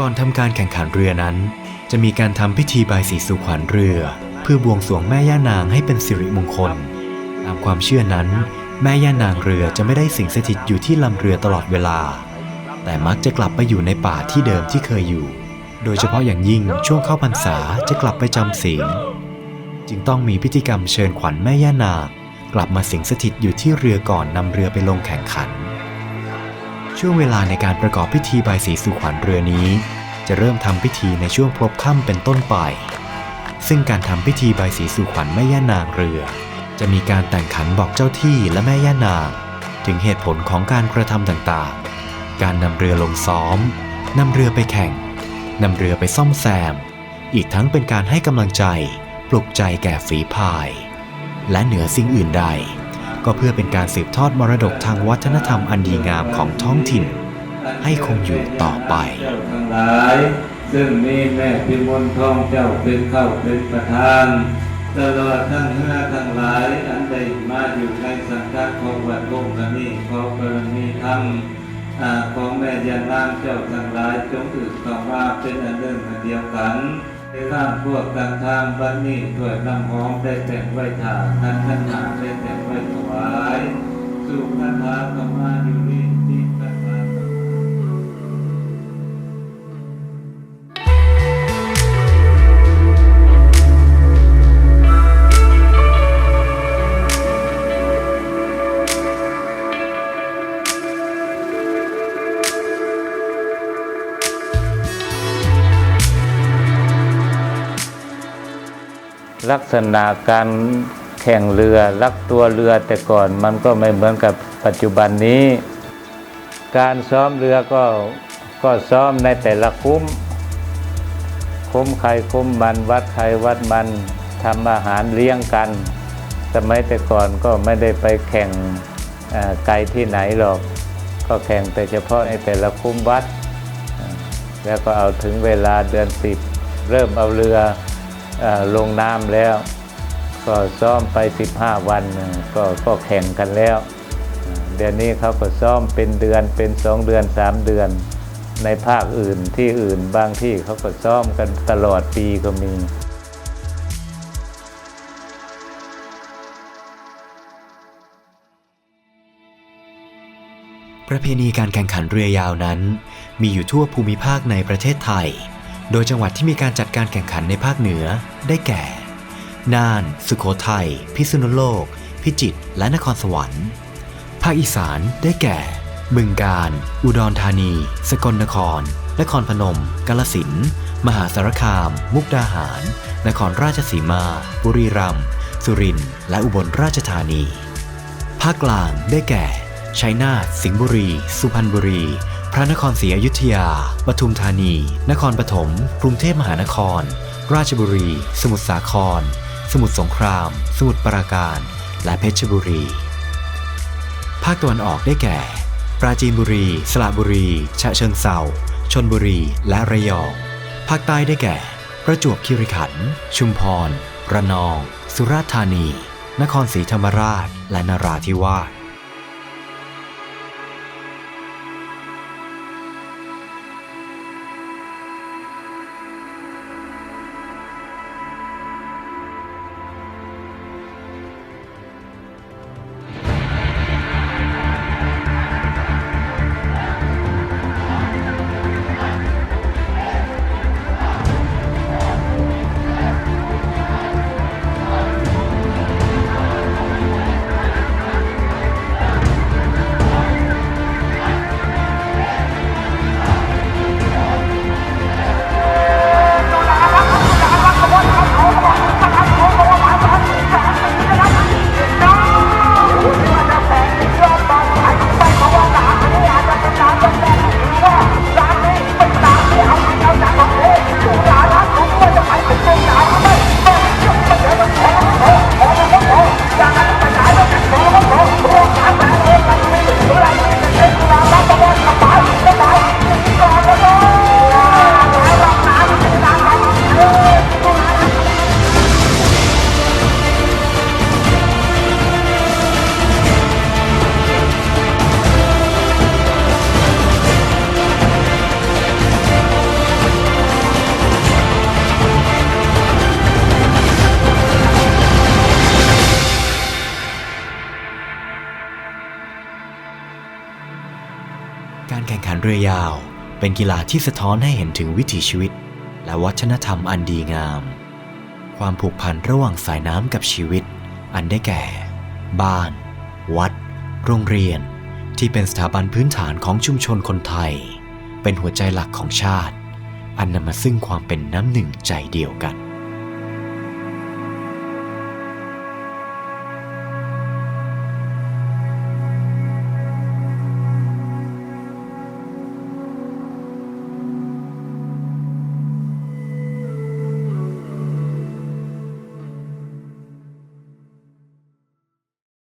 ก่อนทำการแข่งขันเรือนั้น จะมีการทำพิธีบายสีสู่ขวัญเรือ เพื่อบวงสรวงแม่ย่านางให้เป็นสิริมงคล ตามความเชื่อนั้น แม่ย่านางเรือจะไม่ได้สิงสถิตอยู่ที่ลำเรือตลอดเวลา แต่มักจะกลับไปอยู่ในป่าที่เดิมที่เคยอยู่ โดยเฉพาะอย่างยิ่งช่วงเข้าพรรษาจะกลับไปจำศีลจึงต้องมีพิธีกรรมเชิญขวัญแม่ย่านางกลับมาสิงสถิตอยู่ที่เรือก่อนนำเรือไปลงแข่งขันช่วงเวลาในการประกอบพิธีบายสีสู่ขวัญเรือนี้ จะเริ่มทำพิธีในช่วงพลบค่ำเป็นต้นไป ซึ่งการทำพิธีใบสีสู่ขวัญแม่ย่านางเรือ จะมีการแต่งขันบอกเจ้าที่และแม่ย่านาง ถึงเหตุผลของการกระทำต่างๆ การนำเรือลงซ้อมนำเรือไปแข่งนำเรือไปซ่อมแซม อีกทั้งเป็นการให้กำลังใจ ปลุกใจแก่ฝีพาย และเหนือสิ่งอื่นใด ก็เพื่อเป็นการสืบทอดมรดกทางวัฒนธรรมอันดีงามของท้องถิ่น ให้คงอยู่ต่อไป เจ้าทั้งหลาย ซึ่งมีแม่พิมลทองเจ้าเป็นเข้าเป็นประธานตลอดทั้งเฮือทั้งหลาย อันใดมาอยู่ในสังกัดของวัดวงกันนี้ขอบารมีธรรมของแม่ยานางเจ้าทั้งหลายจงอึดต่อมาเป็นอันหนึ่อันเดียวกันในข้ามพวกกันทางบัดนี้ด้วยน้ำหอมได้แต่งไว้ถาทันขันหาได้แต่งไว้ถวาย สุขคาถาก็มาอยู่นี่ที่กัน ลักษณะการแข่งเรือลักตัวเรือแต่ก่อนมันก็ไม่เหมือนกับปัจจุบันนี้ การซ้อมเรือก็ก็ซ้อมในแต่ละคุ้ม คุ้มใครคุ้มมันวัดใครวัดมันทำอาหารเลี้ยงกัน สมัยแต่ก่อนก็ไม่ได้ไปแข่งไกลที่ไหนหรอก ก็แข่งแต่เฉพาะในแต่ละคุ้มวัด แล้วก็เอาถึงเวลาเดือนสิบเริ่มเอาเรือ ลงน้ำแล้ว ก็ซ้อมไป 15 วันก็ก็แข่งกันแล้วเออเดือนนี้เขาก็ซ้อมเป็นเดือนเป็น 2 เดือน 3 เดือน ในภาคอื่นที่อื่นบางที่เขาก็ซ้อมกันตลอดปีก็มีประเพณีการแข่งขันเรือยาวนั้น มีอยู่ทั่วภูมิภาคในประเทศไทย โดยจังหวัดที่มีการจัดการแข่งขันในภาคเหนือ ได้แก่ น่าน สุโขทัย พิษณุโลก พิจิตร และนครสวรรค์ ภาคอีสาน ได้แก่ บึงกาฬ อุดรธานี สกลนคร นครพนม กาฬสินธุ์มหาสารคาม มุกดาหาร นครราชสีมา บุรีรัมย์ สุรินทร์ และอุบลราชธานี ภาคกลาง ได้แก่ ชัยนาท สิงห์บุรี สุพรรณบุรี ระนครศรีอยุธยา ปทุมธานี นครปฐม กรุงเทพมหานคร ราชบุรี สมุทรสาคร สมุทรสงคราม สมุทรปราการ และเพชรบุรี ภาคตะวันออกได้แก่ ปราจีนบุรี สระบุรี ฉะเชิงเทราชนบุรี และระยอง ภาคใต้ได้แก่ ประจวบคีรีขันธ์ ชุมพร ระนอง สุราษฎร์ธานี นครศรีธรรมราช และนราธิวาส แข่งขันเรือยาว เป็นกีฬาที่สะท้อนให้เห็นถึงวิถีชีวิต และวัฒนธรรมอันดีงาม ความผูกพันระหว่างสายน้ำกับชีวิต อันได้แก่ บ้าน วัด โรงเรียน ที่เป็นสถาบันพื้นฐานของชุมชนคนไทย เป็นหัวใจหลักของชาติ อันนำมาซึ่งความเป็นน้ำหนึ่งใจเดียวกัน